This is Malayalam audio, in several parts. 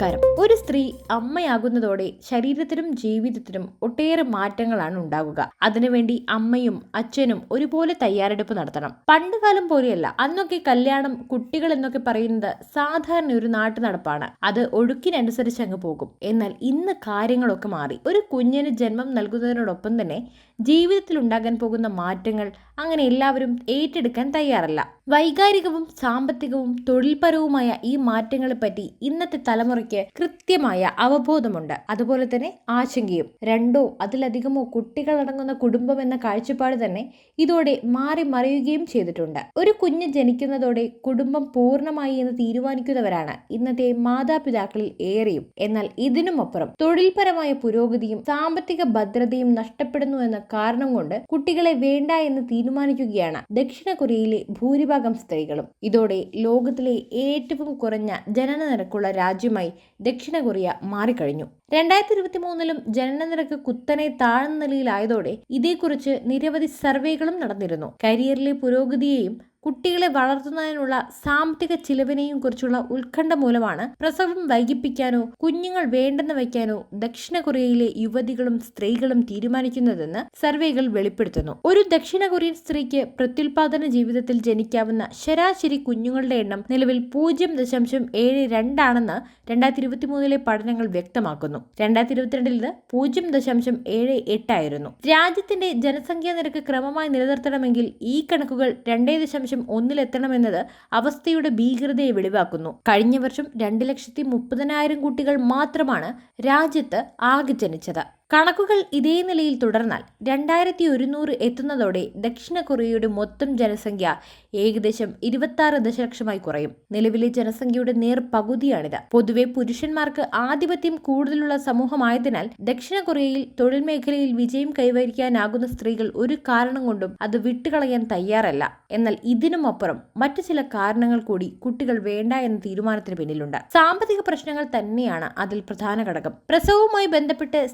നമസ്കാരം അമ്മയാകുന്നതോടെ ശരീരത്തിനും ജീവിതത്തിനും ഒട്ടേറെ മാറ്റങ്ങളാണ് ഉണ്ടാകുക. അതിനുവേണ്ടി അമ്മയും അച്ഛനും ഒരുപോലെ തയ്യാറെടുപ്പ് നടത്തണം. പണ്ടുകാലം പോലെയല്ല. അന്നൊക്കെ കല്യാണം കുട്ടികൾ എന്നൊക്കെ പറയുന്നത് സാധാരണ ഒരു നാട്ടു നടപ്പാണ്. അത് ഒഴുക്കിനനുസരിച്ച് അങ്ങ് പോകും. എന്നാൽ ഇന്ന് കാര്യങ്ങളൊക്കെ മാറി. ഒരു കുഞ്ഞിന് ജന്മം നൽകുന്നതിനോടൊപ്പം തന്നെ ജീവിതത്തിൽ ഉണ്ടാകാൻ പോകുന്ന മാറ്റങ്ങൾ അങ്ങനെ എല്ലാവരും ഏറ്റെടുക്കാൻ തയ്യാറല്ല. വൈകാരികവും സാമ്പത്തികവും തൊഴിൽപരവുമായ ഈ മാറ്റങ്ങളെ പറ്റി ഇന്നത്തെ തലമുറയ്ക്ക് കൃത്യമായ അവബോധമുണ്ട്. അതുപോലെ തന്നെ ആശങ്കയും. രണ്ടോ അതിലധികമോ കുട്ടികളടങ്ങുന്ന കുടുംബം എന്ന കാഴ്ചപ്പാട് തന്നെ ഇതോടെ മാറി മറിയുകയും ചെയ്തിട്ടുണ്ട്. ഒരു കുഞ്ഞ് ജനിക്കുന്നതോടെ കുടുംബം പൂർണമായി എന്ന് തീരുമാനിക്കുന്നവരാണ് ഇന്നത്തെ മാതാപിതാക്കളിൽ ഏറെയും. എന്നാൽ ഇതിനുമപ്പുറം തൊഴിൽപരമായ പുരോഗതിയും സാമ്പത്തിക ഭദ്രതയും നഷ്ടപ്പെടുന്നു എന്ന കാരണം കൊണ്ട് കുട്ടികളെ വേണ്ട എന്ന് തീരുമാനിക്കുകയാണ് ദക്ഷിണ കൊറിയയിലെ ഭൂരിഭാഗം സ്ത്രീകളും. ഇതോടെ ലോകത്തിലെ ഏറ്റവും കുറഞ്ഞ ജനന നിരക്കുള്ള രാജ്യമായി ദക്ഷിണ കൊറിയ മാറിക്കഴിഞ്ഞു. രണ്ടായിരത്തി ഇരുപത്തി മൂന്നിലും ജനന നിരക്ക് കുത്തനെ താഴ്ന്ന നിലയിലായതോടെ ഇതേക്കുറിച്ച് നിരവധി സർവേകളും നടന്നിരുന്നു. കരിയറിലെ പുരോഗതിയെയും കുട്ടികളെ വളർത്തുന്നതിനുള്ള സാമ്പത്തിക ചിലവിനെയും കുറിച്ചുള്ള ഉത്കണ്ഠ മൂലമാണ് പ്രസവം വൈകിപ്പിക്കാനോ കുഞ്ഞുങ്ങൾ വേണ്ടെന്ന് വയ്ക്കാനോ ദക്ഷിണ കൊറിയയിലെ യുവതികളും സ്ത്രീകളും തീരുമാനിക്കുന്നതെന്ന് സർവേകൾ വെളിപ്പെടുത്തുന്നു. ഒരു ദക്ഷിണ കൊറിയൻ സ്ത്രീക്ക് പ്രത്യുൽപാദന ജീവിതത്തിൽ ജനിക്കാവുന്ന ശരാശരി കുഞ്ഞുങ്ങളുടെ എണ്ണം നിലവിൽ പൂജ്യം ദശാംശം ഏഴ് രണ്ടാണെന്ന് രണ്ടായിരത്തി ഇരുപത്തി മൂന്നിലെ പഠനങ്ങൾ വ്യക്തമാക്കുന്നു. രണ്ടായിരത്തി ഇരുപത്തിരണ്ടിൽ ഇത് പൂജ്യം ദശാംശം ഏഴ് എട്ടായിരുന്നു. രാജ്യത്തിന്റെ ജനസംഖ്യാ നിരക്ക് ക്രമമായി നിലനിർത്തണമെങ്കിൽ ഈ കണക്കുകൾ രണ്ടേ ദശാംശം ഒന്നിലെത്തണമെന്നത് അവസ്ഥയുടെ ഭീകരതയെ വെളിവാക്കുന്നു. കഴിഞ്ഞ വർഷം രണ്ട് ലക്ഷത്തി മുപ്പതിനായിരം കുട്ടികൾ മാത്രമാണ് രാജ്യത്ത് ആകെ ജനിച്ചത്. കണക്കുകൾ ഇതേ നിലയിൽ തുടർന്നാൽ രണ്ടായിരത്തി ഒരുന്നൂറ് എത്തുന്നതോടെ ദക്ഷിണ കൊറിയയുടെ മൊത്തം ജനസംഖ്യ ഏകദേശം ഇരുപത്തി ദശലക്ഷമായി കുറയും. നിലവിലെ ജനസംഖ്യയുടെ നേർ പകുതിയാണിത് പൊതുവെ പുരുഷന്മാർക്ക് ആധിപത്യം കൂടുതലുള്ള സമൂഹമായതിനാൽ ദക്ഷിണ കൊറിയയിൽ തൊഴിൽ മേഖലയിൽ വിജയം കൈവരിക്കാനാകുന്ന സ്ത്രീകൾ ഒരു കാരണം കൊണ്ടും അത് വിട്ടുകളയാൻ തയ്യാറല്ല. എന്നാൽ ഇതിനുമപ്പുറം മറ്റു ചില കാരണങ്ങൾ കൂടി കുട്ടികൾ വേണ്ട എന്ന തീരുമാനത്തിന് പിന്നിലുണ്ട്. സാമ്പത്തിക പ്രശ്നങ്ങൾ തന്നെയാണ് അതിൽ പ്രധാന ഘടകം. പ്രസവവുമായി ബന്ധപ്പെട്ട്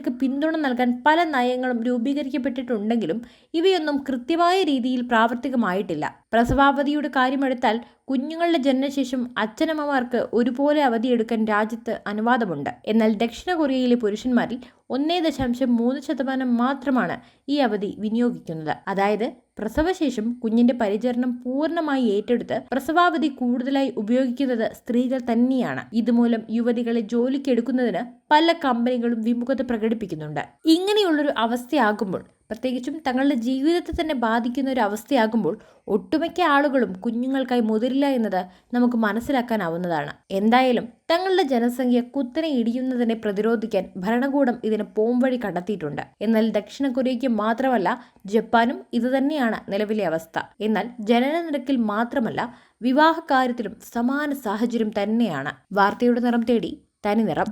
സ്ത്രീകൾക്ക് പിന്തുണ നൽകാൻ പല നയങ്ങളും രൂപീകരിക്കപ്പെട്ടിട്ടുണ്ടെങ്കിലും ഇവയൊന്നും കൃത്യമായ രീതിയിൽ പ്രാവർത്തികമായിട്ടില്ല. പ്രസവാവധിയുടെ കാര്യമെടുത്താൽ കുഞ്ഞുങ്ങളുടെ ജനനശേഷം അച്ഛനമ്മമാർക്ക് ഒരുപോലെ അവധിയെടുക്കാൻ രാജ്യത്ത് അനുവാദമുണ്ട്. എന്നാൽ ദക്ഷിണ കൊറിയയിലെ പുരുഷന്മാരിൽ ഒന്നേ ദശാംശം മൂന്ന് ശതമാനം മാത്രമാണ് ഈ അവധി വിനിയോഗിക്കുന്നത്. അതായത് പ്രസവശേഷം കുഞ്ഞിന്റെ പരിചരണം പൂർണമായി ഏറ്റെടുത്ത് പ്രസവാവധി കൂടുതലായി ഉപയോഗിക്കുന്നത് സ്ത്രീകൾ തന്നെയാണ്. ഇതുമൂലം യുവതികളെ ജോലിക്കെടുക്കുന്നതിന് പല കമ്പനികളും വിമുഖത പ്രകടിപ്പിക്കുന്നുണ്ട്. ഇങ്ങനെയുള്ളൊരു അവസ്ഥയാകുമ്പോൾ പ്രത്യേകിച്ചും തങ്ങളുടെ ജീവിതത്തെ തന്നെ ബാധിക്കുന്ന ഒരു അവസ്ഥയാകുമ്പോൾ ഒട്ടുമിക്ക ആളുകളും കുഞ്ഞുങ്ങൾക്കായി മുതിരില്ല എന്നത് നമുക്ക് മനസ്സിലാക്കാനാവുന്നതാണ്. എന്തായാലും തങ്ങളുടെ ജനസംഖ്യ കുത്തനെ ഇടിയുന്നതിനെ പ്രതിരോധിക്കാൻ ഭരണകൂടം ഇതിന് പോംവഴി കണ്ടെത്തിയിട്ടുണ്ട്. എന്നാൽ ദക്ഷിണ കൊറിയയ്ക്ക് മാത്രമല്ല ജപ്പാനും ഇതുതന്നെയാണ് നിലവിലെ അവസ്ഥ. എന്നാൽ ജനന നിരക്കിൽ മാത്രമല്ല വിവാഹ കാര്യത്തിലും സമാന സാഹചര്യം തന്നെയാണ്. വാർത്തയുടെ നിറം തേടി തനി നിറം.